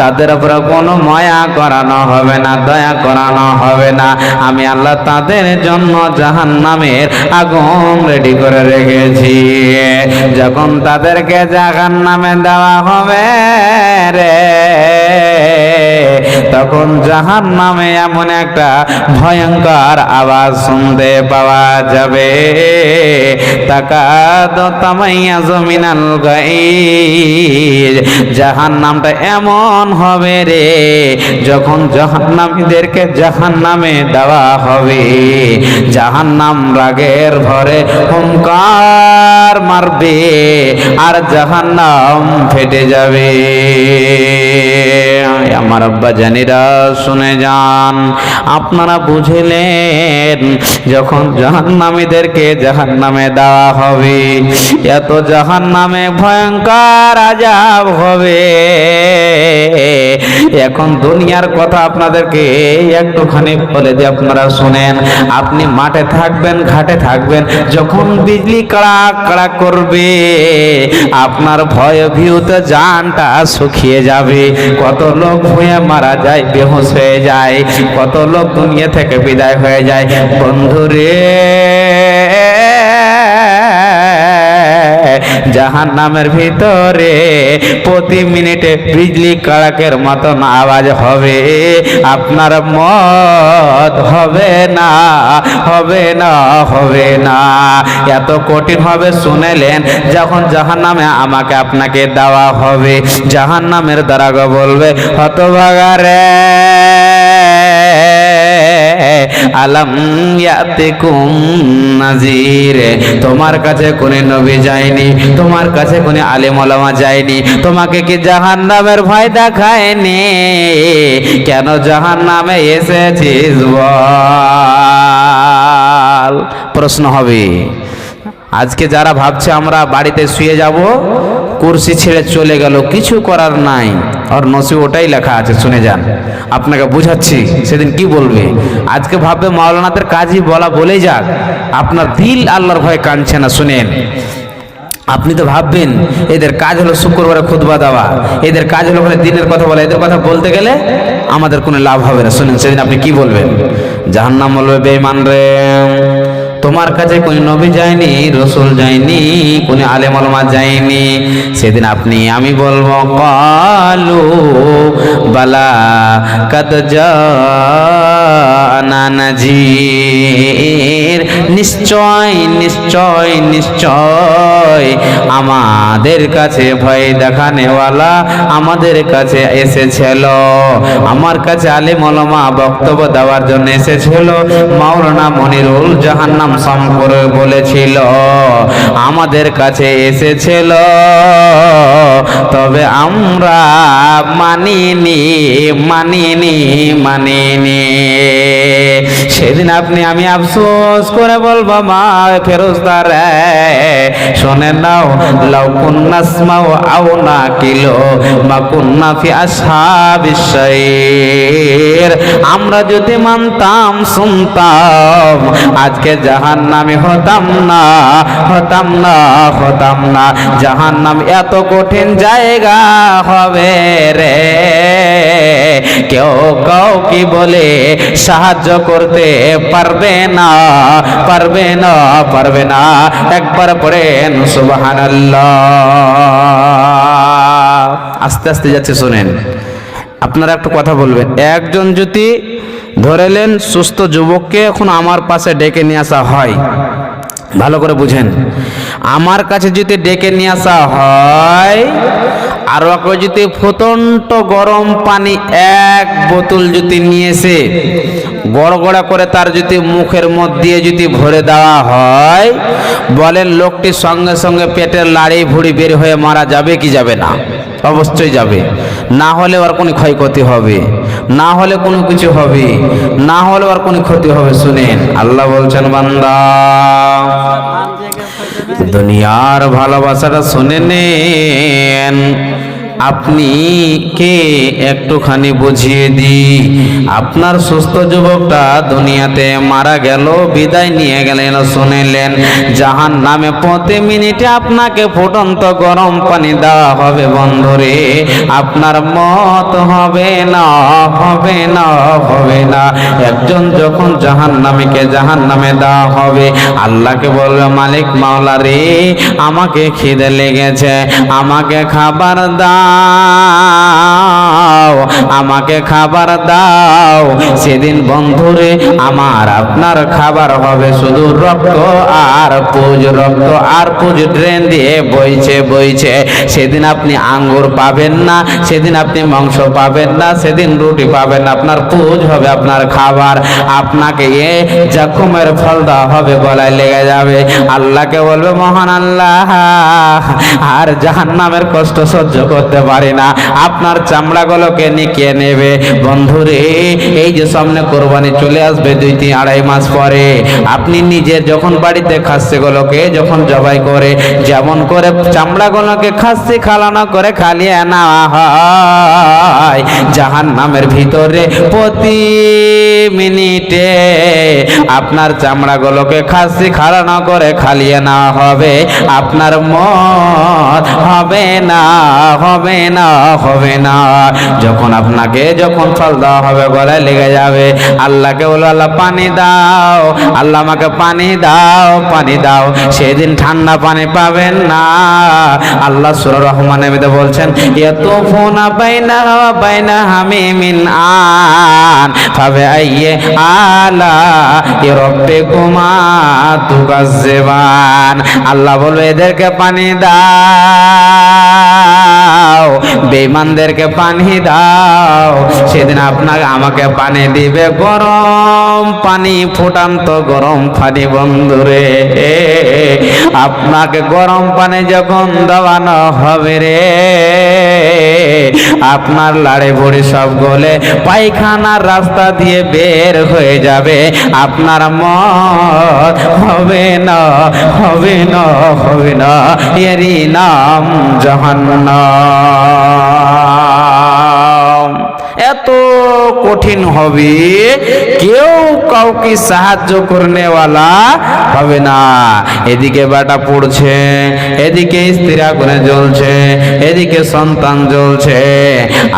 তাদের উপরে কোনো মায়া করানো হবে না, দয়া করানো হবে না। আমি আল্লাহ তাদের জন্য জাহান নামের আগুন রেডি করে রেখেছি। যখন তাদেরকে জাহান নামে দেওয়া হবে রে, তখন জাহান নামে এমন একটা ভয়ঙ্কর আওয়াজ শুনতে পাওয়া যাবে। তাকাদ তামাইয়া জমিনাল গাইজ জাহান নামটা এমন হবে রে, যখন জাহান্নামীদেরকে জাহান নামে দেওয়া হবে। জাহান নাম রাগের ভরে হুঙ্কার মারবে আর জাহান নাম ফেটে যাবে। আমার আব্বা জানিরা, শুনে যান। আপনারা বুঝলেন, যখন জাহান্নামীদেরকে জাহান নামে দেওয়া হবে, এত জাহান নামে ভয়ঙ্কর আজাব হবে। এখন দুনিয়ার কথা আপনাদেরকে একটুখানি বলে দিয়ে আপনারা শুনেন। আপনি মাঠে থাকবেন, ঘাটে থাকবেন, যখন বিজলি কড়াক কড়াক করবে, আপনার ভয় ভিউতে জানটা শুকিয়ে যাবে। কত লোক ভুয়ে মারা যায়, বেহুশ হয়ে যায়। কত লোক দুনিয়া থেকে বিদায় হয়ে যায়। বন্ধুরে জাহান নামের ভিতরে প্রতি মিনিটে বিজলি কড়াকের মতন আওয়াজ হবে। আপনার মত হবে না হবে না হবে না। এত কঠিন হবে শুনেলেন যখন জাহান নামে আমাকে আপনাকে দেওয়া হবে। জাহান নামের দ্বারা বলবে হতভাগারে আলম ইয়াতিকুম নাজির তোমার কাছে কোন নবী যায়নি, তোমার কাছে কোন আলেম ওলামা যায়নি, তোমাকে কি জাহান্নামের ভয় দেখায়নি? কেন জাহান্নামে এসেছিস প্রশ্ন হবে। আজকে যারা ভাবছে আমরা বাড়িতে শুয়ে যাব কুরসি ছেড়ে চলে গেল, কিছু করার নাই। আর নসি ওটাই লেখা আছে, শুনে যান। আপনাকে বুঝাচ্ছি, সেদিন কি বলবে? আজকে ভাববে মাওলানাদের কাজই বলা বলেই যাক। আপনার দিল আল্লাহর ভয় কানছে না, শুনেন। আপনি তো ভাববেন, এদের কাজ হলো শুক্রবারে খুদবা দেওয়া। এদের কাজ হলো ওখানে দিনের কথা বলা। এদের কথা বলতে গেলে আমাদের কোনো লাভ হবে না, শুনেন। সেদিন আপনি কি বলবেন? জাহান্নাম বলবে বেঈমান রে। তোমার কাছে কোন নবী যায়নি, রসুল যায়নি, কোন আলেম আলমা যায়নি। সেদিন আপনি, আমি বলব, কালু বালা কত জানা নাজির নিশ্চয় নিশ্চয় নিশ্চয়, আমাদের কাছে ভয় দেখানেওয়ালা আমাদের কাছে এসেছিল। আমার কাছে আলিম ওলামা বক্তব্য দেওয়ার জন্য এসেছিল। মাওলানা মনিরুল জাহান্নাম সম করে বলেছিল, আমাদের কাছে এসেছিল, তবে আমরা মানিনি মানিনি মানিনি। সেদিন আপনি আমি আফসোস করে বলব, মা, ফেরোজদার শোনেন নাও, লাউ কুন্না স্মাও আও না কিলো, মা কুন্না ফি আসহাবিস শাইর। আমরা যদি মানতাম, শুনতাম, আজকে জাহান নামে হতাম না হতাম না হতাম না। জাহান নাম এত কঠিন জায়গা হবে রে। কেউ কাউ কি বলে সাহায্য করতে পারবে না পারবে না পারবে না। একবার পড়েন, সুবহানাল্লাহ। আস্তে আস্তে যাচ্ছে, শুনেন। আপনারা একটা কথা বলবেন। একজন যদি ধরেলেন সুস্থ যুবককে এখন আমার পাশে ডেকে নিয়ে আসা হয়, ভালো করে বুঝেন। আমার কাছে যদি ডেকে নিয়ে আসা হয় আর ওকে যদি ফুটন্ত গরম পানি এক বোতল যদি নিয়ে এসে গড়গড়া করে তার যদি মুখের মধ্যে যদি ভরে দেওয়া হয়, বলেন লোকটি সঙ্গে সঙ্গে পেটের লাড়ি ভুড়ি বের হয়ে মারা যাবে কি যাবে না? অবশ্যই যাবে। না হলে আর কোনো ক্ষয়ক্ষতি হবে। না হলে কোনো কিছু হবে। না হলে আর কোনো ক্ষতি হবে, শুনেন। আল্লাহ বলছেন, বান্দা। দুনিয়ার ভালোবাসাটা শুনে নেন। আপনি কে? একটুখানি বুঝিয়ে দি আপনার সুস্থ যুবকটা দুনিয়াতে মারা গেল, বিদায় নিয়ে গেলেন, শুনিলেন, জাহান নামে প্রতি মিনিটে আপনাকে ফুটন্ত গরম পানি দেওয়া হবে বন্ধুরে। আপনার মত হবে না হবে না হবে না। একজন যখন জাহান নামীকে জাহান নামে দেওয়া হবে, আল্লাহকে বলবে, মালিক মাওলা রে, আমাকে খিদে লেগেছে, আমাকে খাবার দাও, আমাকে খাবার দাও। সেদিন বন্ধুরে, আমার আপনার খাবার হবে শুধু রক্ত আর পুজ, রক্ত আর পুজ ড্রেন দিয়ে বইছে বইছে। সেদিন আপনি আঙ্গুর পাবেন না, সেদিন আপনি মাংস পাবেন না, সেদিন রুটি পাবেন না, আপনার পুজ হবে আপনার খাবার। আপনাকে এ জখমের ফল দেওয়া হবে গলায় লেগে যাবে। আল্লাহকে বলবে, মহান আল্লাহ, আর জাহান নামের কষ্ট সহ্য করতে পারি না। আপনার চামড়াগুলোকে নিকিয়ে নেবে। বন্ধুরে, এই যে সামনে কোরবানি চলে আসবে দুই তিন আড়াই মাস পরে, আপনি যখন বাড়িতে খাসিগুলোকে যখন জবাই করে, যেমন করে চামড়াগুলোকে খাসি খালানো করে খালিয়ে নেওয়া হয় জাহান নামের ভিতরে প্রতি মিনিটে আপনার চামড়াগুলোকে খাসি খালানো করে খালিয়ে নেওয়া হবে। আপনার মত হবে না, হবে না, হবে না। যখন আপনাকে যখন ফল দেওয়া হবে, গলায় লেগে যাবে। আল্লাহকে বলব আল্লাহ, পানি দাও। আল্লাহ আমাকে পানি দাও পানি দাও। সেদিন ঠান্ডা পানি পাবেন না। আল্লাহ সুর রহমান বলছেন এত ফোনা বাইনা বাইনা হামি মিন আন ফাবে আইয়ে আলা রব্বে কুমা তুকাজ্জেবান। আল্লাহ বলবে, এদেরকে পানি দাও। বেঈমানদেরকে পানি দাও। সেদিন আপনাকে আমাকে পানি দিবে গরম, পানি ফুটান্ত গরম পানি বন্ধুরে। আপনাকে গরম পানি যখন দেওয়ানো হবে রে, আপনার লাড়ে ভরে সব গলে পায়খানার রাস্তা দিয়ে বের হয়ে যাবে। আপনার মত হবে না হবে না হবে না। এরই নাম জাহান্নাম। এত কঠিন হবে। কেউ কাউকে সাহায্য করনেওয়ালা হবে না। এদিকে বেটা পড়ছে, এদিকে স্ত্রী আগুনে জ্বলছে, এদিকে সন্তান জ্বলছে।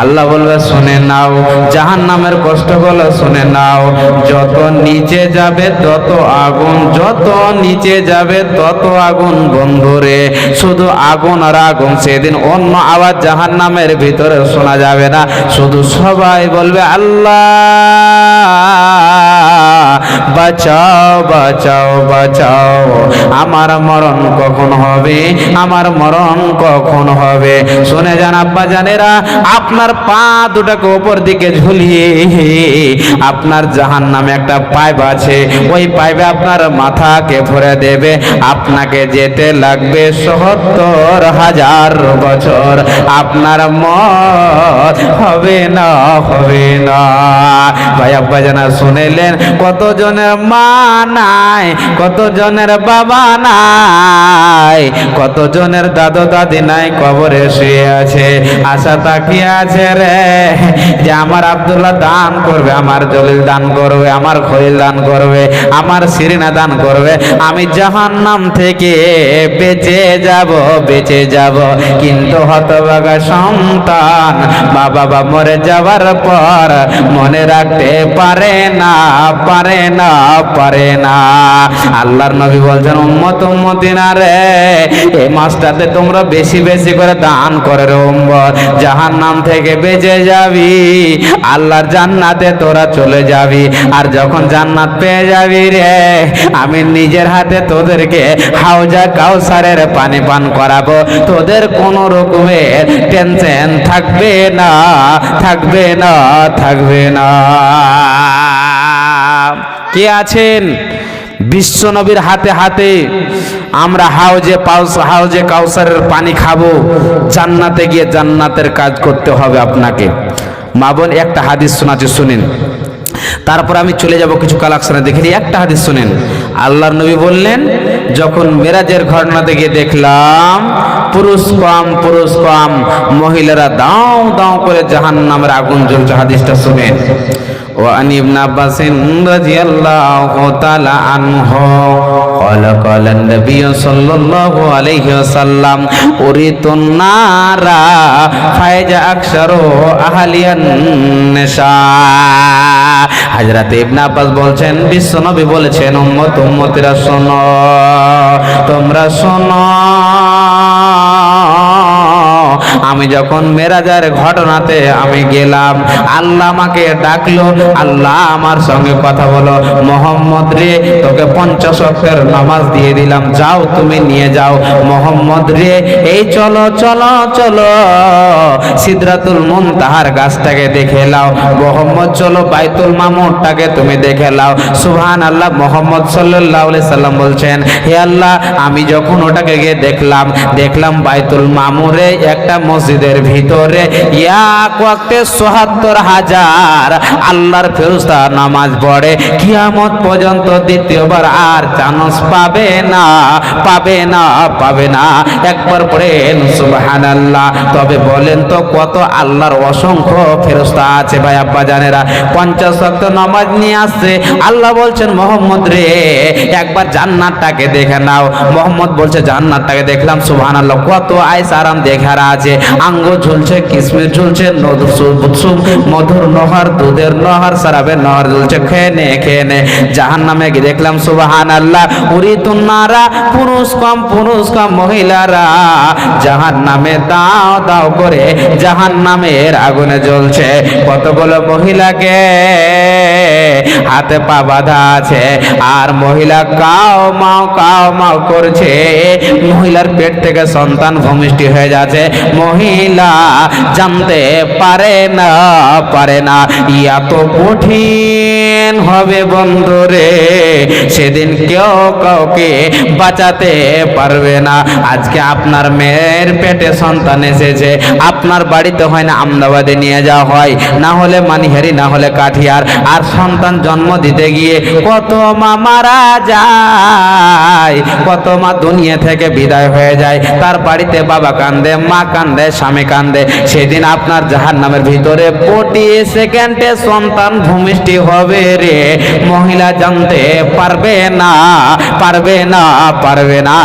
আল্লাহ বলবে, শুনে নাও জাহান নামের বলে শুনে নাও। যত নিচে যাবে তত আগুন, যত নিচে যাবে তত আগুন বন্ধুরে। শুধু আগুন আর আগুন, সেদিন অন্য আওয়াজ জাহান নামের ভিতরে শোনা যাবে না। শুধু সবাই বলবে বাঁচাও বাঁচাও বাঁচাও। আমার মরণ কখন হবে? আমার মরণ কখন হবে? শুনে যান আব্বা জানেরা, আপনার পা দুটাকে উপর দিকে ঝুলিয়ে আপনার জাহান নামে একটা পাইপ আছে। ওই পাইপে আপনার মাথাকে ভরে দেবে। আপনাকে যেতে লাগবে সত্তর হাজার বছর। আপনার মত হবে না হবে না। ভাই আব্বা জানা শুনেলেন কত জনের মা নাই কত জনের বাবা নাই কত জনের দাদু দাদি নাই, কবরে শুয়ে আছে, আশা তাকিয়ে আছে রে, যে আমার আব্দুল্লাহ দান করবে, আমার জলিল দান করবে, আমার খলিল দান করবে, আমার সিরিনা দান করবে, আমি জাহান নাম থেকে বেঁচে যাব বেঁচে যাব। কিন্তু হতভাগা সন্তান বাবা মরে যাওয়ার পর মনে রাখতে পারে না পারে না পারে না। আল্লাহর নবী বলছেন, উম্মত, উম্মতিনা রে এই মাসটাতে তোমরা বেশি বেশি করে দান করে রে উম্মত। জাহান নাম থেকে বেঁচে যাবি, আল্লাহর জান্নাতে তোরা চলে যাবি। আর যখন জান্নাত পেয়ে যাবি রে, আমি নিজের হাতে তোদেরকে হাউজা কাউসারের পানি পান করাবো। তোদের কোনো রকমের টেনশন থাকবে না থাকবে না, থাকবে না। কে আছেন? বিশ্ব নবীর হাতে হাতে আমরা হাউজে হাউজে কাউসারের পানি খাব। জান্নাতে গিয়ে জান্নাতের কাজ করতে হবে আপনাকে। মা বোন, একটা হাদিস শোনাচ্ছে, শুনেন। তারপর আমি চলে যাব কিছু কালাকশনে, দেখে একটা হাদিস শুনেন। আল্লাহর নবী বললেন যখন মেরাজের ঘটনাতে গিয়ে দেখলাম পুরুষ কম পুরুষ কম মহিলারা দাও দাও করে জাহান নামের আগুন জ্বলছে হাদিসটা শুনেন وعن ابن عباس رضي الله تعالى عنه قال قال النبي صلى الله عليه وسلم أريد النار فايج أكثر أهلي النساء হাজরাত ইবনে আব্বাস বলছেন বিশ্বনবী বলেছেন উম্মত উম্মতিরা শোনো তোমরা শোনো। আমি যখন মেরাজার ঘটনাতে আমি গেলাম, আল্লাহ আমাকে ডাকলো, আল্লাহ আমার সঙ্গে কথা বলো। মোহাম্মদ রে, তোকে পঞ্চাশ অক্ষের নামাজ দিয়ে দিলাম, যাও তুমি নিয়ে যাও। মোহাম্মদ রে, এই চলো চলো চলো। সিদ্রাতুল মুনতাহার গাছটাকে দেখে লাও মোহাম্মদ, চলো, বাইতুল মামুরটাকে তুমি দেখে লাও সুহান আল্লাহ মোহাম্মদ আলাইহি সাল্লাম বলছেন, হে আল্লাহ, আমি যখন ওটাকে গিয়ে দেখলাম দেখলাম বাইতুল মামুরে একটা মসজিদের ভিতরে এক ওয়াক্তে সোহাত্তর হাজার আল্লাহর ফেরস্তা নামাজ পড়ে, কিয়ামত পর্যন্ত দ্বিতীয়বার আর চান্স পাবে না পাবে না পাবে না। একবার পড়েন, সুবহানাল্লাহ। তবে বলেন তো, কত আল্লাহর অসংখ্য ফেরস্তা আছে ভাই আব্বা জানেরা পঞ্চাশ ওয়াক্ত নামাজ নিয়ে আসছে। আল্লাহ বলছেন, মোহাম্মদ রে, একবার জান্নাতটাকে দেখে নাও। মোহাম্মদ বলছে, জান্নাতটাকে দেখলাম, সুবহানাল্লাহ। কত আইস আরাম দেখার আছে আঙ্গুর ঝুলছে, কিসমিস ঝুলছে মধুর নহর, দুধের নহর সারাবের নহর ঝুলছে খেয়ে নে খেয়ে নে জাহান নামে দেখলাম সুবাহান আল্লাহ উরি তুন্নারা পুরুষ কম পুরুষ কম, মহিলারা। জাহান নামে দাও দাও করে জাহান নামের আগুনে জ্বলছে। কতগুলো মহিলাকে হাতে পা বাঁধা আছে, আর মহিলা কাও মাও কাও মাও করছে। মহিলার পেট থেকে সন্তান ভূমিষ্ঠি হয়ে যাচ্ছে। মহিলা জানতে পারে না পারে না। ইয়া তো কঠিন হবে বন্ধুরে সেদিন কেউ কাউকে বাঁচাতে পারবে না। আজকে আপনার মেয়ের পেটে সন্তান এসেছে, আপনার বাড়িতে হয় না আমদাবাদে নিয়ে যাওয়া হয়, না হলে মানিহারি, না হলে কাঠিয়ার। আর সন্তান জন্ম দিতে গিয়ে কত মা মারা যায়, কত মা দুনিয়া থেকে বিদায় হয়ে যায়। তার বাড়িতে বাবা কান্দে, মা কান্দে, স্বামী কান্দে। সেদিন আপনার জাহার নামের ভিতরে প্রতি সেকেন্ডে সন্তান ভূমিষ্ঠি হবে রে। মহিলা জানতে পারবে না পারবে না পারবে না।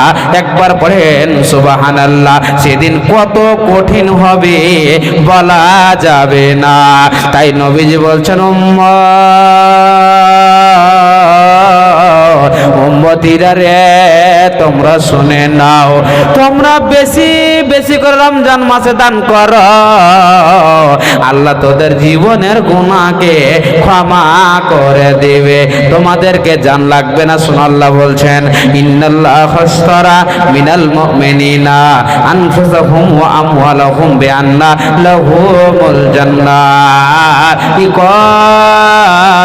একবার পড়েন সুবাহান আল্লাহ সেদিন কত কঠিন হবে বলা যাবে না। তাই নবীজি বলছেন, উম্মা উম্মতিরা রে, তোমরা শুনে নাও। তোমরা বেশি বেশি করে রমজান মাসে দান কর। আল্লাহ তোদের জীবনের গুণাকে ক্ষমা করে দেবে। তোমাদেরকে জান লাগবে না, শুন আল্লাহ বলছেন, ইন্নাল্লাহ মিনাল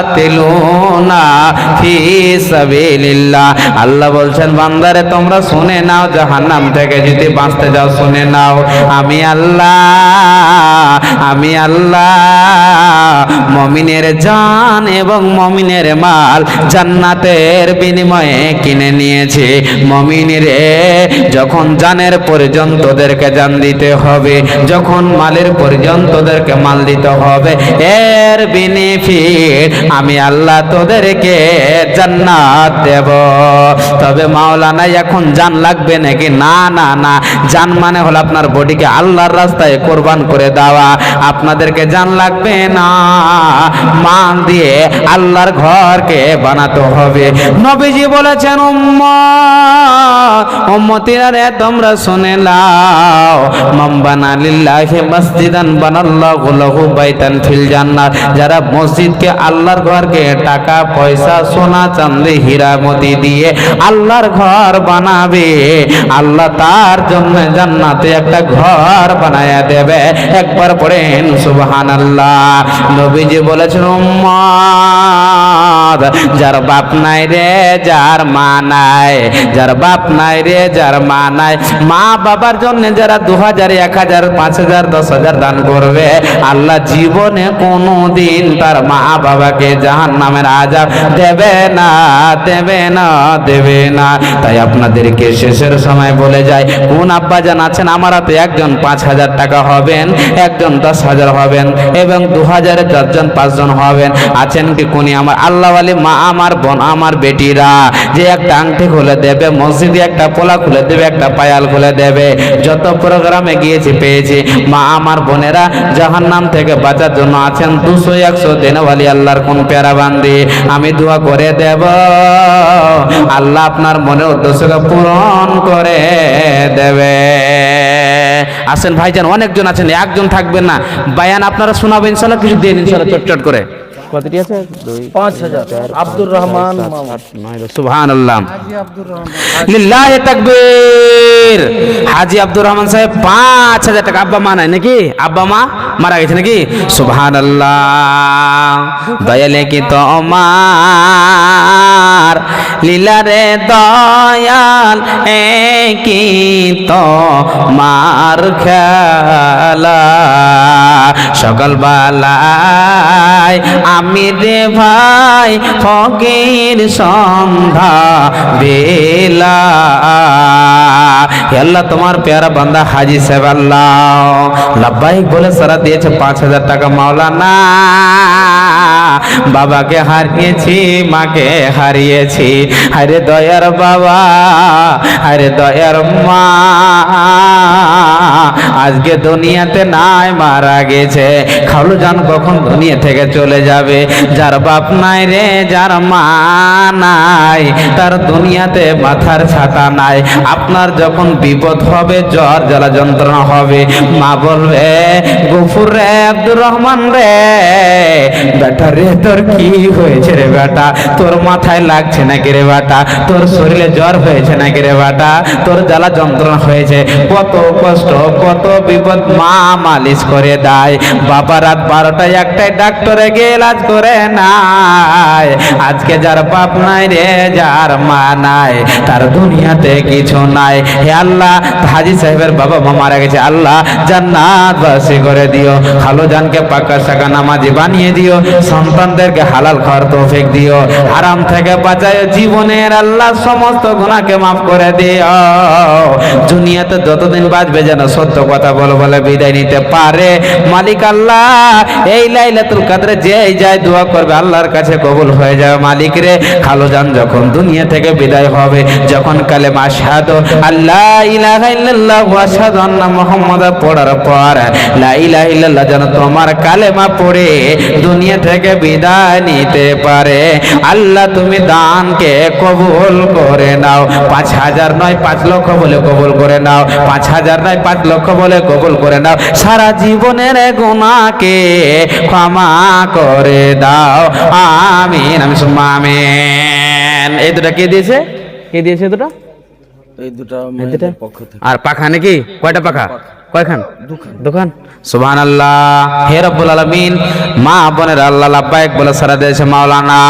ইকাতিলুনা ফি সাবিলিল্লাহ আল্লাহ বলছেন, বান্দারে, তোমরা শুনে নাও, জাহান্নাম থেকে যদি বাঁচতে যাও, শুনে নাও। আমি আল্লাহ আমি আল্লাহ, মমিনের জান এবং মমিনের মাল জান্নাতের বিনিময়ে কিনে নিয়েছে। মমিনের, যখন জানের পর্যন্তদেরকে জান দিতে হবে, যখন মালের পর্যন্তদেরকে মাল দিতে হবে, এর বেনিফিট আমি আল্লাহ তোদেরকে জান্নাত দেব তবে মাওলানা, এখন জান লাগবে নাকি? না না না। জান মানে হলো আপনার বডিকে আল্লাহর রাস্তায় কোরবান করে দেওয়া। আপনাদেরকে জান লাগবে না? মান দিয়ে আল্লাহর ঘরকে বানাতে হবে। নবীজি বলেছেন উম্মত উম্মতিরা তোমরা শুনে লাও মাম বানা লিল্লাহি মসজিদান বানাল্লাহু লাহু বাইতান ফিল জান্নাত। যারা মসজিদকে আল্লাহর ঘরকে টাকা, পয়সা, সোনা, চাঁদি হীরা মতি দিয়ে আল্লাহর ঘর বানাবে। আল্লাহ তার জন্য জান্নাতে একটা ঘর বানায়া দেবে। একবার পড়েন, সুবহানাল্লাহ। নবীজি বলেছেন উম্মত যার বাপ নাই রে, যার মা নাই। যার বাপ নাই রে, যার মা নাই। মা বাবার জন্য যারা দু হাজার, এক হাজার, পাঁচ হাজার, দশ হাজার দান করবে, আল্লাহ জীবনে কোনোদিন তার মা বাবাকে জাহান নামের আজাব দেবে না, দেবে না, দেবে না। তাই আপনাদেরকে শেষের সময় বলে যায় কোন আব্বাজান আছেন? আমার হাতে একজন পাঁচ হাজার টাকা হবেন, একজন দশ হাজার হবেন, এবং দু হাজারে দশজন, পাঁচজন হবেন। আছেন কি কোনি আমার আল্লাহ আলী মা, আমার বোন, আমার বেটিরা? যে একটা আংটি খুলে দেবে, মসজিদে একটা পোলা খুলে দেবে, একটা পায়াল খুলে দেবে। যত প্রোগ্রামে গিয়েছি, পেয়েছি। মা, আমার বোনেরা জাহান নাম থেকে বাঁচার জন্য আছেন। দুশো, একশো দেনওয়ালি আল্লাহর কোন প্যারা বান্দি আমি দোয়া করে দেব। আল্লাহ আপনার মনের উদ্দেশ্যকে পূরণ করে দেবে। আসেন ভাইজান অনেকজন আছেন একজন থাকবেন না। বায়ান আপনারা শোনাবেন ইনশাল্লাহ কিছু দিন ইনশাল্লাহ চটচট করে। কতটি আছে? পাঁচ হাজার। আব্দুর রহমান সুহান সুবহান আল্লাহ আব্দুর রহমান। তাকবীর। হাজি আব্দুর রহমান সাহেব পাঁচ হাজার টাকা। আব্বা মা নাই নাকি? আব্বা মা মারা গেছে নাকি? সুবহান দয়ালে কি তোমার লীলা রে দয়াল, এ কি তোমার খেলা? সকাল বেলায় আমি রে ভাই ফকির সন্ধ্যা বেলা। আল্লাহ, তোমার পেয়ারা বান্দা হাজি সাহেব, আল্লাহ। লাব্বাইক বলে সারা দিয়েছে পাঁচ হাজার টাকা, মাওলানা। বাবাকে হারিয়েছি, মাকে হারিয়েছি। আরে দয়ার বাবা আরে দয়ার মা। আজকে দুনিয়াতে নাই, মারা গেছে। খালু জান কখন দুনিয়া থেকে চলে যাবে? যার বাপ নাই রে, যার মা নাই, তার দুনিয়াতে মাথার ছাতা নাই। আপনার যখন বিপদ হবে, জ্বর, জ্বালা যন্ত্রণা হবে, মা বলবে, গফুর রে, আব্দুর রহমান রে বেটা রে তোর কি হয়েছে রে বেটা? তোর মাথায় লাগছে নাকি রে বেটা? তোর শরীরে জ্বর হয়েছে নাকি রে বেটা? তোর জ্বালা যন্ত্রণা হয়েছে। কত কষ্ট, কত বিপদ মা মালিশ করে দেয়। বাবা রাত বারোটায় একটাই ডাক্তারে গিয়ে এলাজ করে নাই আজকে যার বাপ নাই রে, যার মা নাই, তার দুনিয়াতে কিছু নাই। হে আল্লাহ, হাজি সাহেবের বাবা মা মারা গেছে। আল্লাহ জান্নাত বাসী করে দিও। খালো জানকে পাকা শাখা নামাজি বানিয়ে দিও। সন্তানদেরকে হালাল খাওয়ার তৌফিক দিও। আরাম থেকে বাঁচায় জীবনের আল্লাহ সমস্ত গুণাকে মাফ করে দিও। দুনিয়াতে যতদিন বাঁচবে যেন সত্য কথা বলে বলে বিদায় নিতে পারে। মালিক আল্লাহ, এই লাইলাতুল কাদরে যে যায় দোয়া করবে আল্লাহর কাছে কবুল হয়ে যাবে মালিক রে। খালো যান যখন দুনিয়া থেকে বিদায় হবে, যখন কালে শাহাদু আল্লাহ ইলাহা ইল্লাল্লাহ ওয়া আশহাদু আন্না মুহাম্মাদা পড়ার পর, লা ইলাহা ইল্লাল্লাহ যেন তোমার কালেমা পড়ে। দুনিয়া থেকে বিদায় নিতে পারে। আল্লাহ তুমি দানকে কবুল করে নাও। পাঁচ হাজার নয় পাঁচ লক্ষ বলে কবুল করে নাও। পাঁচ হাজার নয় পাঁচ লক্ষ বলে কবুল করে নাও। সারা জীবনের গুণাকে ক্ষমা করে দাও। আমিন আমি সুম্মা এই দুটা কে দিয়েছে? কে দিয়েছে দুটো? এই দুটা? পক্ষ থেকে। আর পাখা নাকি? কয়টা পাখা? কয়খান? দোকান সুবহান আল্লাহ হে রব্বুল আলামিন মা বোনের আল্লাহ লাব্বাইক বলে সারা দিয়েছে মাওলানা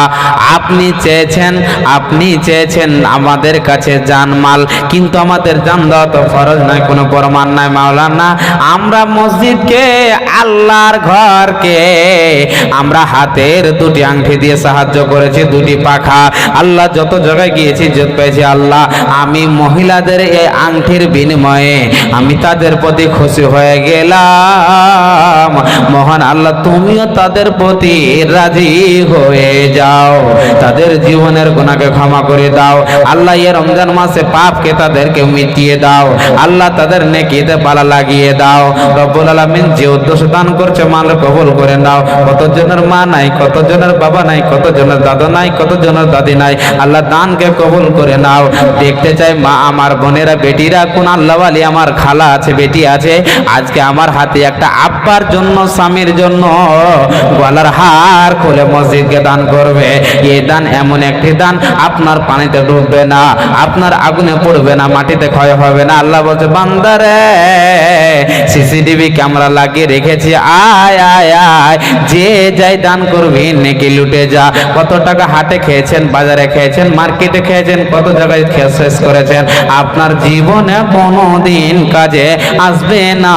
আপনি চেয়েছেন আপনি চেয়েছেন আমাদের কাছে জানমাল কিন্তু আমাদের জান দেওয়া তো ফরজ নয় কোনো প্রমাণ নাই মাওলানা। আমরা মসজিদকে আল্লাহর ঘরকে আমরা হাতের দুটি আংটি দিয়ে সাহায্য করেছি দুটি পাখা। আল্লাহ যত জায়গায় গিয়েছি যে পেয়েছি আল্লাহ। আমি মহিলাদের এই আংটির বিনিময়ে আমি তাদের প্রতি খুশি হয়ে গেলাম। মহান আল্লাহ, তুমিও তাদের প্রতি রাজি হয়ে যাও। তাদের জীবনের গুণাকে ক্ষমা করে দাও। আল্লাহ এ রমজান মাসে পাপকে তাদেরকে মিটিয়ে দাও। আল্লাহ তাদের নেকিতে পালা লাগিয়ে দাও। রব্বুল আলামিন যে উদ্দেশ্য দান করছে মাল কবুল করে নাও। কতজনের মা নাই, কতজনের বাবা নাই, কতজনের দাদা নাই, কতজনের দাদি নাই, আল্লাহ দানকে কবুল করে নাও। দেখতে চাই মা আমার বোনেরা, বেটিরা, কোন আল্লাহওয়ালি আমার খালা আছে, বেটি আছে আজকে আমার হাতে একটা আব্বার জন্য, স্বামীর জন্য। গলার হার খুলে মসজিদকে দান করবে। এই দান এমন একটি দান, আপনার পানিতে ডুববে না, আপনার আগুনে পড়বে না, মাটিতে ক্ষয় হবে না। আল্লাহ বলছে বান্দারে সিসিটিভি ক্যামেরা লাগিয়ে রেখেছি, আয় আয় আয়। যে যাই দান করবি, নেকি লুটে যা। কত টাকা হাটে খেয়েছেন, বাজারে খেয়েছেন, মার্কেটে খেয়েছেন, কত জায়গায় শেষ করেছেন। আপনার জীবনে কোনোদিন কাজে আসবে আসবে না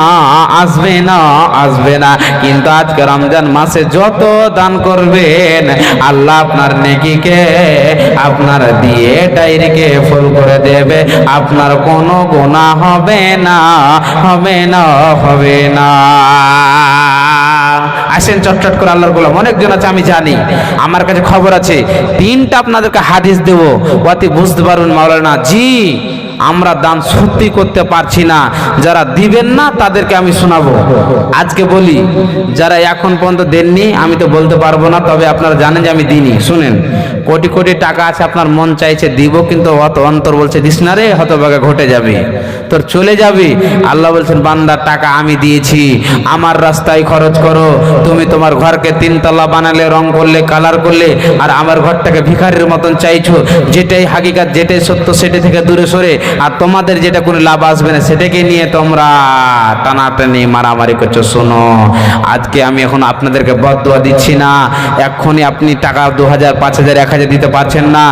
আসবে না আসবে না। কিন্তু আজকে রমজান মাসে যত দান করবেন, আল্লাহ আপনার নেকিকে, আপনার দিয়ে ডায়েরিকে ফুল করে দেবে। আপনার কোনো গোনা হবে না হবে না হবে না। আসেন চটচট করে আল্লাহর গোলাম। অনেকজন আছে, আমি জানি। আমার কাছে খবর আছে, তিনটা আপনাদেরকে হাদিস দেবো। অতি বুঝতে পারুন মাওলানা। জি। আমরা দান সত্যি করতে পারছি না। যারা দিবেন না, তাদেরকে আমি শোনাবো। আজকে বলি, যারা এখন পর্যন্ত দেননি, আমি তো বলতে পারব না, তবে আপনারা জানেন যে আমি দিইনি। শুনেন। কোটি কোটি টাকা আছে, আপনার মন চাইছে, দিব, কিন্তু অত অন্তর বলছে, দিস না রে, হতভাগে ঘটে যাবে। তোর চলে যাবে। আল্লাহ বলছেন বান্দার টাকা আমি দিয়েছি। আমার রাস্তায় খরচ করো। তুমি তোমার ঘরকে তিনতলা বানালে, রং করলে, কালার করলে, আর আমার ঘরটাকে ভিখারির মতন চাইছো। যেটাই হাকিকাত, যেটাই সত্য, সেটা থেকে দূরে সরে। আর তোমাদের যেটা কোনো লাভ আসবে না, সেটাকে নিয়ে তোমরা টানাটানি, মারামারি করছ। শোনো, আজকে আমি এখন আপনাদেরকে বদুয়া দিচ্ছি না। এক্ষুনি আপনি টাকা দু হাজার, পাঁচ হাজার, এক হাজার দিতে পারছেন না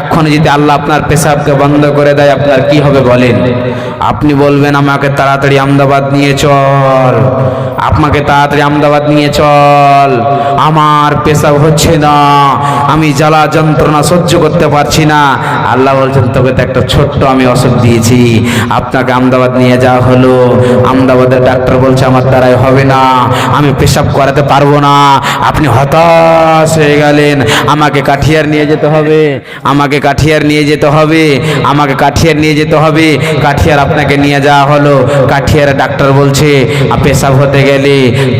এক্ষুনি যদি আল্লাহ আপনার পেশাবকে বন্ধ করে দেয়, আপনার কি হবে বলেন? আপনি বলবেন, আমাকে তাড়াতাড়ি আমদাবাদ নিয়ে চল। আপনাকে তাড়াতাড়ি আমদাবাদ নিয়ে চল। আমার পেশাব হচ্ছে না। আমি জ্বালা যন্ত্রণা সহ্য করতে পারছি না। আল্লাহ বলছেন, তোকে তো একটা ছোট্ট আমি ওষুধ দিয়েছি। আপনাকে আমদাবাদ নিয়ে যাওয়া হলো। আমদাবাদের ডাক্তার বলছে, আমার দ্বারাই হবে না। আমি পেশাব করাতে পারব না। আপনি হতাশ হয়ে গেলেন। আমাকে কাঠিয়ার নিয়ে যেতে হবে। আমাকে কাঠিয়ার নিয়ে যেতে হবে। আমাকে কাঠিয়ার নিয়ে যেতে হবে। কাঠিয়ার আপনাকে নিয়ে যাওয়া হলো। কাঠিয়ার ডাক্তার বলছে, পেশাব হতে গেলে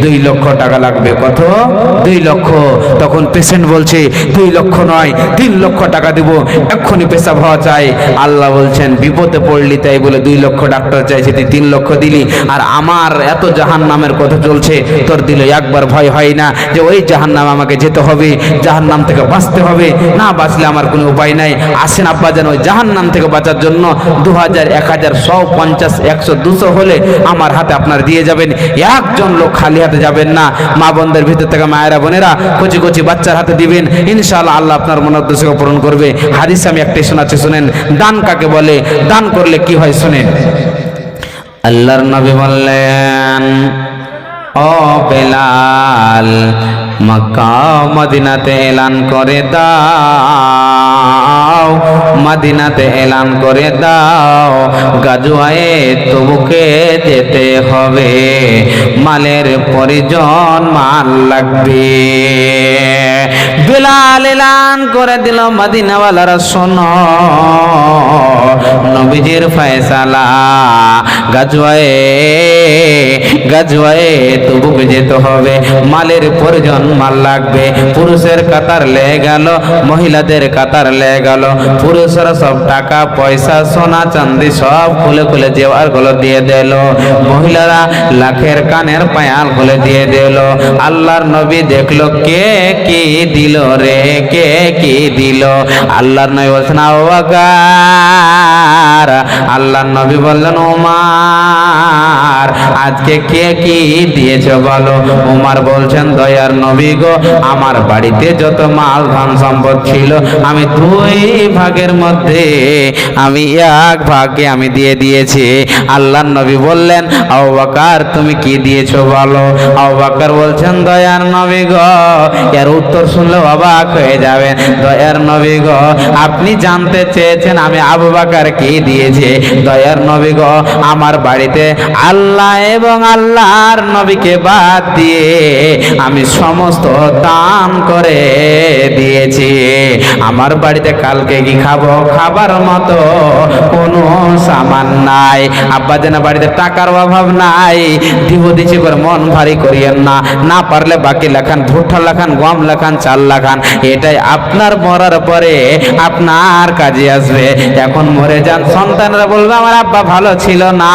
দুই লক্ষ টাকা লাগবে। কত? দুই লক্ষ। তখন পেশেন্ট বলছে, দুই লক্ষ নয়, তিন লক্ষ টাকা দিব, এক্ষুনি পেশাব হওয়া চাই। আল্লাহ বলছেন, বিপদে পড়লি তাই বলে দুই লক্ষ ডাক্তার চাইছে, তুই তিন লক্ষ দিলি। আর আমার এত জাহান নামের কথা চলছে, তোর দিলে একবার ভয় হয় না যে ওই জাহান নাম আমাকে যেতে হবে জাহান নাম থেকে বাঁচতে হবে। না বাঁচলে আমার কোনো উপায় নাই। আসেন আব্বা যেন ওই জাহান নাম থেকে বাঁচার জন্য দু হাজার এক হাজার শো পঞ্চাশ, একশো, দুশো হলে আমার হাতে আপনার দিয়ে যাবেন। একজন লোক খালি হাতে যাবেন না। মা বোনদের ভিতর থেকে মায়েরা, বোনেরা কচি কচি বাচ্চার হাতে দিবেন। ইনশাআল্লাহ আল্লাহ আপনার মনোদ্দেশ্যকে পূরণ করবে। হাদিস আমি একটাই শোনাচ্ছি, শুনেন। দান কাকে বলে? দান করলে কি হয় শুনেন। আল্লাহর নবী বললেন, ও বেলাল, মক্কা মদিনাতে এলান করে দাও। মদিনাতে এলান করে দাও। গাজুয়ায়ে তবুকে যেতে হবে। মালের পরিজন মাল লাগবে। বেলাল এলান করে দিল মদিনাওয়ালারা শোনো। নবীজির ফয়সালা। গাজুয়ায়ে গাজুয়ায়ে তবুক যেতে হবে। মালের পরিজন মাল লাগবে। পুরুষের কাতার লে গেল, মহিলাদের কাতার লে গেল। পুরুষরা সব টাকা, পয়সা, সোনা চান্দি সব খুলে খুলে জেওয়ারগুলো দিয়ে দিল। মহিলারা লাখের কানের পায়াল খুলে দিয়ে দিল। আল্লাহর নবী দেখল কে কি দিল রে, কে কি দিল? আল্লাহর নবী বলছেন আল্লাহর নবী বললেন ওমার আজকে কে কি দিয়েছে বলো? উমার বলছেন, দয়ার নবী গো, আমার বাড়িতে যত মাল ধন সম্পদ ছিল, আমি দুই ভাগের মধ্যে, আমি এক ভাগে আমি দিয়ে দিয়েছি। আল্লাহর নবী বললেন আবাকার তুমি কি দিয়েছ বলো? আবাকার বলছেন, দয়ার নবী গো, এর উত্তর শুনলে অবাক হয়ে যাবেন। দয়ার নবী গো, আপনি জানতে চেয়েছেন আমি আবু বাকার কি দিয়েছি? দয়ার নবী গো, আমার বাড়িতে আল্লাহ এবং আল্লাহর নবীকে বাদ দিয়ে আমি সমস্ত দান করে দিয়েছি। আমার বাড়িতে কালকে কি খাব? খাবার মতো কোনো সামান নাই। আব্বা যেন বাড়িতে টাকার অভাব নাই। দিব দিচ্ছি করে মন ভারী করিয়েন না। না পারলে বাকি লেখান, ভুট্টা লেখান, গম লেখান, চাল লেখান, এটাই আপনার মরার পরে আপনার কাজে আসবে। এখন মরে যান। সন্তানরা বলবে, আমার আব্বা ভালো ছিল না।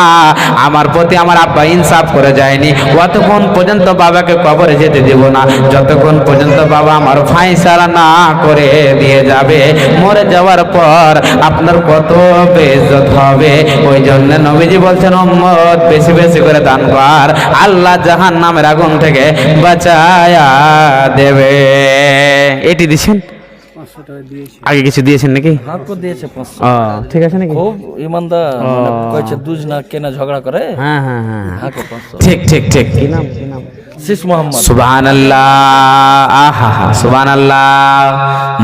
আমার প্রতি আমার আব্বা ইনসাফ করে যায়নি। অতক্ষণ পর্যন্ত বাবাকে কবরে যেতে দেব না। যতক্ষণ পর্যন্ত বাবা আমার ফাইসালা না করে দিয়ে যাবে, মরে যাওয়ার পর আপনার কত বেজত হবে। ওই জন্য নবীজি বলছেন, উম্মত, বেশি বেশি করে দান কর। আল্লাহ জাহান নামের আগুন থেকে বাঁচায়া দেবে। এটি দিছেন? আগে কিছু দিয়েছেন নাকি? দিয়েছে ঠিক আছে নাকি? খুব ইমানদার মানে দুজ না কেনা ঝগড়া করে। হ্যাঁ হ্যাঁ হ্যাঁ। ঠিক ঠিক ঠিক। কি নাম কি নাম? মোহাম্মদ। আহা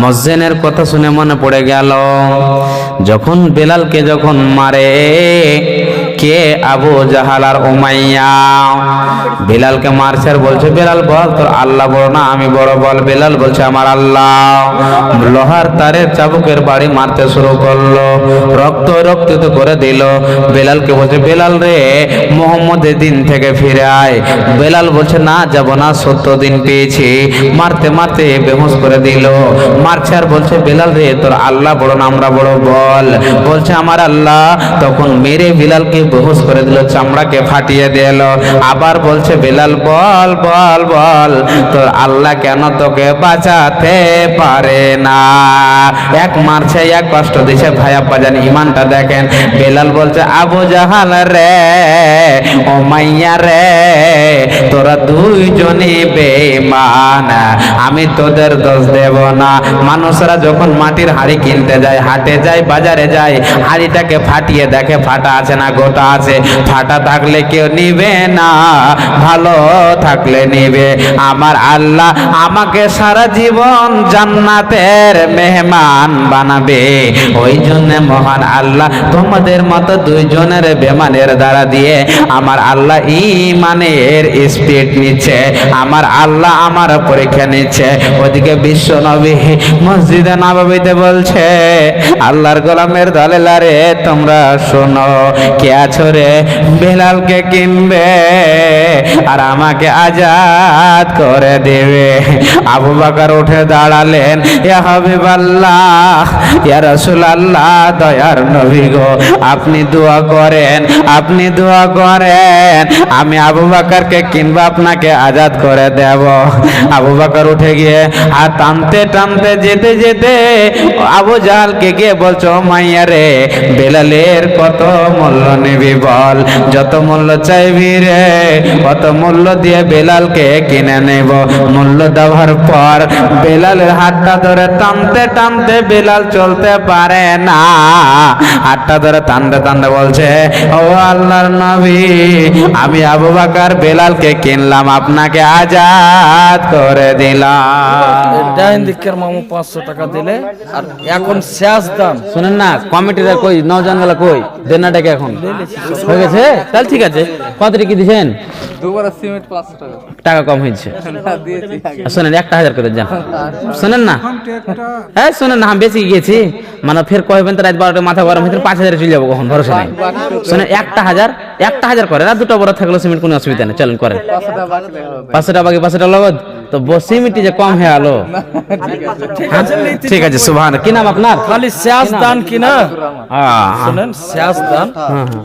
মসজিদের কথা শুনে মনে পড়ে গেল যখন বেলালকে যখন মারে কে? আবু জাহাল আর উমাইয়া। বেলালকে মারছে আর বলছে, বেলাল, বল, তোর আল্লাহ বড় না, আমি বড়, বল। বেলাল বলছে, আমার আল্লাহ। লোহার তারের চাবুকের বাড়ি মারতে শুরু করল। রক্ত রক্তিত করে দিল। বেলালকে বলছে, বেলাল রে, মোহাম্মদের দিন থেকে ফিরে আয়। বেলাল বলছে, না, যাব না, সত্য দিন পেয়েছি। মারতে মারতে বেহুশ করে দিল। মারছে আর বলছে, বেলাল রে, তোর আল্লাহ বড় না, আমরা বড়, বল। বলছে, আমার আল্লাহ। তখন মেরে বেলালকে বেহুশ করে দিল, চামড়াকে ফাটিয়ে দিল আবার বলছে, বেলাল, বল বল বল, তোর আল্লাহ কেন তোকে বাঁচাতে পারে না? এক মারছে, এক কষ্ট দিছে। ভাই, আব্বা জান, ইমানটা দেখেন। বেলাল বলছে, আবু জাহাল রে, ও মাইয়া রে, তোরা দুইজনই বেমান আমি তোদের দোষ দেব না। মানুষরা যখন মাটির হাড়ি কিনতে যায়, হাটে যায়, বাজারে যায়, হাড়িটাকে ফাটিয়ে দেখে, ফাটা আছে না গোটা আছে। ফাটা থাকলে কেউ নিবে না, ভালো থাকলে নিবে। আমার আল্লাহ আমাকে সারা জীবন জান্নাতের মেহমান বানাবে। ওই জন্য মহান আল্লাহ তোমাদের মতো দুইজনের বেমানের দ্বারা দিয়ে আমার আল্লাহ ইমানের স্পিড নিচ্ছে। আমার আল্লাহ আমার পরীক্ষা নিচ্ছে। ওদিকে বিশ্ব নবী মসজিদে নবাবিতে বলছে, আল্লাহর গোলামের দলে লারে তোমরা শোনো, কে রে? বেলালকে কিনবে আর আমাকে আজাদ করে দেবে। আবু বাকার উঠে দাঁড়ালেন, ইয়া হাবিবাল্লাহ, ইয়া রাসূলুল্লাহ, দয়ার নবী গো, আপনি দোয়া করেন, আপনি দোয়া করেন, আমি আবু বাকারকে কিনবো, আপনাকে আজাদ করে দেব। আবু বাকার উঠে গিয়ে আর টানতে টানতে, যেতে যেতে আবু জাহালকে গিয়ে বলছো মাইয়া রে, বেলালের কত মূল্য নিবি বল যত মূল্য চাইবি রে কত মূল্য দিয়ে বেলালকে কিনে নেব। মূল্য দেওয়ার পর বেলালের হাতটা ধরে টানতে টানতে বেলাল চলতে পারে না। হাতটা ধরে টানতে টানতে বলছে ও আল্লাহর নবী আমি আবু বাকার বেলালকে কিনলাম আপনাকে আজাদ করে দিলাম। ডাইন দিকের মামু পাঁচশো টাকা দিলে আর এখন শেষ দাম। শুনেন না কমিটিরা কই নজন গেলা কই? দেন না টাকা এখন। হয়ে গেছে? তাহলে ঠিক আছে। কত কি দিয়েছেন দুবার সিমেন্ট পাঁচশো টাকা। টাকা কম হয়েছে। আগে শোনেন একটা হাজার করে যান শোনেন না। হ্যাঁ শোনেন না আমি বেশি গিয়েছি মানে ফের কহবেন তো রাত বারোটা মাথা গরম হয়েছে পাঁচ হাজারে চলে যাব কখন? ভরসা নেই। শোনেন একটা হাজার একটা হাজার করে না দুটো বড় থাকলে সিমেন্ট কোনো অসুবিধা নেই চলেন করেন। পাঁচশোটা বাকি পাঁচশোটা লগত? তো সিমেন্ট যে কম হয়ে আলো। ঠিক আছে সুভান কি নাম আপনার? খালি শ্যাস দান কি না? শুনেন শ্যাস দান। হ্যাঁ, হ্যাঁ।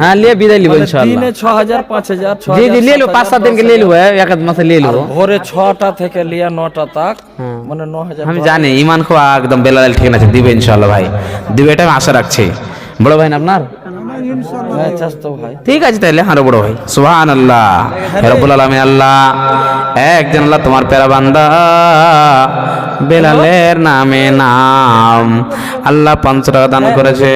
হ্যাঁ, থেকে লিয়া আমি জানি ইমান খোয়া একদম বেলা ঠিক আছে দিবে ভাই। দিবে এটা আমি আশা রাখছি। বড় ভাই আপনার? ঠিক আছে তাহলে হারো বড় ভাই। সুহান আল্লাহ আলামিন আল্লাহ। একজন আল্লাহ তোমার পেরা বান্দা। বেলালের নামে নাম। আল্লাহ পাঁচশো টাকা দান করেছে।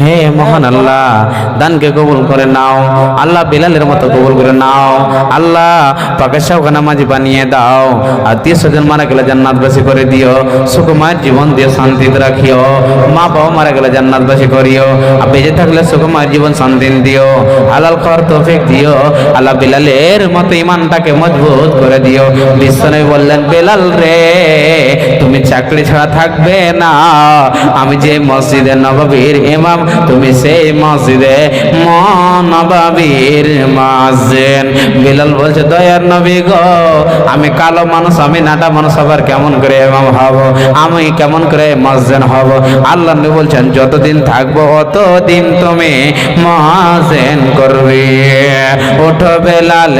হে মহান আল্লাহ, দানকে কবুল করে নাও। আল্লাহ বেলালের মতো কবুল করে নাও। আল্লাহ পাকে সাউখানা মাঝি বানিয়ে দাও। আত্মীয় স্বজন মারা গেলে জান্নাতবাসী করে দিও। সুকুমার জীবন দিয়ে শান্তিতে রাখিও। মা বাবা মারা গেলে জান্নাতবাসী করিও। আর বেঁচে থাকলে সুকুমার জীবন শান্তি দিও। হালাল খাওয়ার তৌফিক দিও। আল্লাহ বেলালের মতো ইমানটাকে মজবুত করে দিও। বিশ্বনবী বললেন, বেলাল রে, তুমি চাকরি ছাড়া থাকবে না। আমি যে মসজিদে নবাবীর ইমাম, তুমি সেই মসজিদে নবাবীর মাসেন বিলাল বলছে, দয়ার নবী গো, আমি কালো মানুষ, আমি নাটা মানুষ, আবার কেমন করে ইমাম হব? আমি কেমন করে মসজিদ হব? আল্লাহ নবী বলছেন, যতদিন থাকব, অতদিন তুমি মহাজেন করবে। ওঠো বেলাল